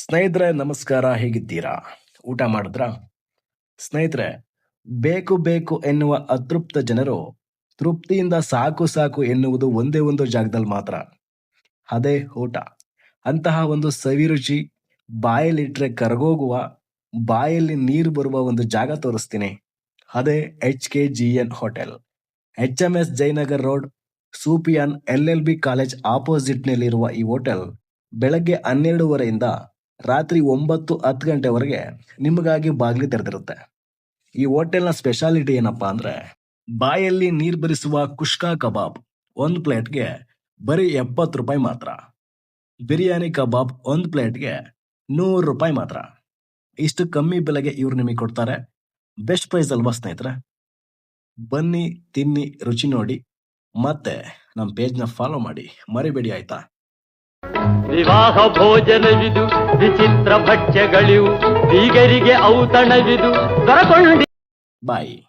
ಸ್ನೇಹಿತರೆ, ನಮಸ್ಕಾರ. ಹೇಗಿದ್ದೀರಾ? ಊಟ ಮಾಡಿದ್ರಾ? ಸ್ನೇಹಿತರೆ, ಬೇಕು ಬೇಕು ಎನ್ನುವ ಅತೃಪ್ತ ಜನರು ತೃಪ್ತಿಯಿಂದ ಸಾಕು ಸಾಕು ಎನ್ನುವುದು ಒಂದೇ ಒಂದು ಜಾಗದಲ್ಲಿ ಮಾತ್ರ. ಅದೇ ಊಟ. ಅಂತಹ ಒಂದು ಸವಿರುಚಿ ಬಾಯಲ್ಲಿಟ್ಟರೆ ಕರಗೋಗುವ, ಬಾಯಲ್ಲಿ ನೀರು ಬರುವ ಒಂದು ಜಾಗ ತೋರಿಸ್ತೀನಿ. ಅದೇ H K G N hotel. H M S Jayanagar road, ಸೂಪಿಯಾನ್ L L B college ಆಪೋಸಿಟ್ನಲ್ಲಿರುವ ಈ ಹೋಟೆಲ್ ಬೆಳಗ್ಗೆ ಹನ್ನೆರಡೂವರೆಯಿಂದ ರಾತ್ರಿ ಒಂಬತ್ತು ಹತ್ತು ಗಂಟೆವರೆಗೆ ನಿಮಗಾಗಿ ಬಾಗಿಲು ತೆರೆದಿರುತ್ತೆ. ಈ ಹೋಟೆಲ್ನ ಸ್ಪೆಷಾಲಿಟಿ ಏನಪ್ಪಾ ಅಂದ್ರೆ, ಬಾಯಲ್ಲಿ ನೀರು ಬರಿಸುವ ಕುಷ್ಕಾ ಕಬಾಬ್ ಒಂದು ಪ್ಲೇಟ್ಗೆ ಬರೀ ಎಪ್ಪತ್ತು ರೂಪಾಯಿ ಮಾತ್ರ. ಬಿರಿಯಾನಿ ಕಬಾಬ್ ಒಂದು ಪ್ಲೇಟ್ಗೆ ನೂರು ರೂಪಾಯಿ ಮಾತ್ರ. ಇಷ್ಟು ಕಮ್ಮಿ ಬೆಲೆಗೆ ಇವ್ರು ನಿಮಗೆ ಕೊಡ್ತಾರೆ. ಬೆಸ್ಟ್ ಪ್ರೈಸ್ ಅಲ್ವಾ ಸ್ನೇಹಿತರೆ? ಬನ್ನಿ, ತಿನ್ನಿ, ರುಚಿ ನೋಡಿ. ಮತ್ತೆ ನಮ್ಮ ಪೇಜ್ನ ಫಾಲೋ ಮಾಡಿ. ಮರಿಬೇಡಿ, ಆಯ್ತಾ? ವಿವಾಹ ಭೋಜನವಿದು ವಿಚಿತ್ರ ಭಕ್ಷ್ಯಗಳಿವು ಬೀಗರಿಗೆ ಔತಣವಿದು ದೊರಕೊಂಡಿ ಬಾಯ್.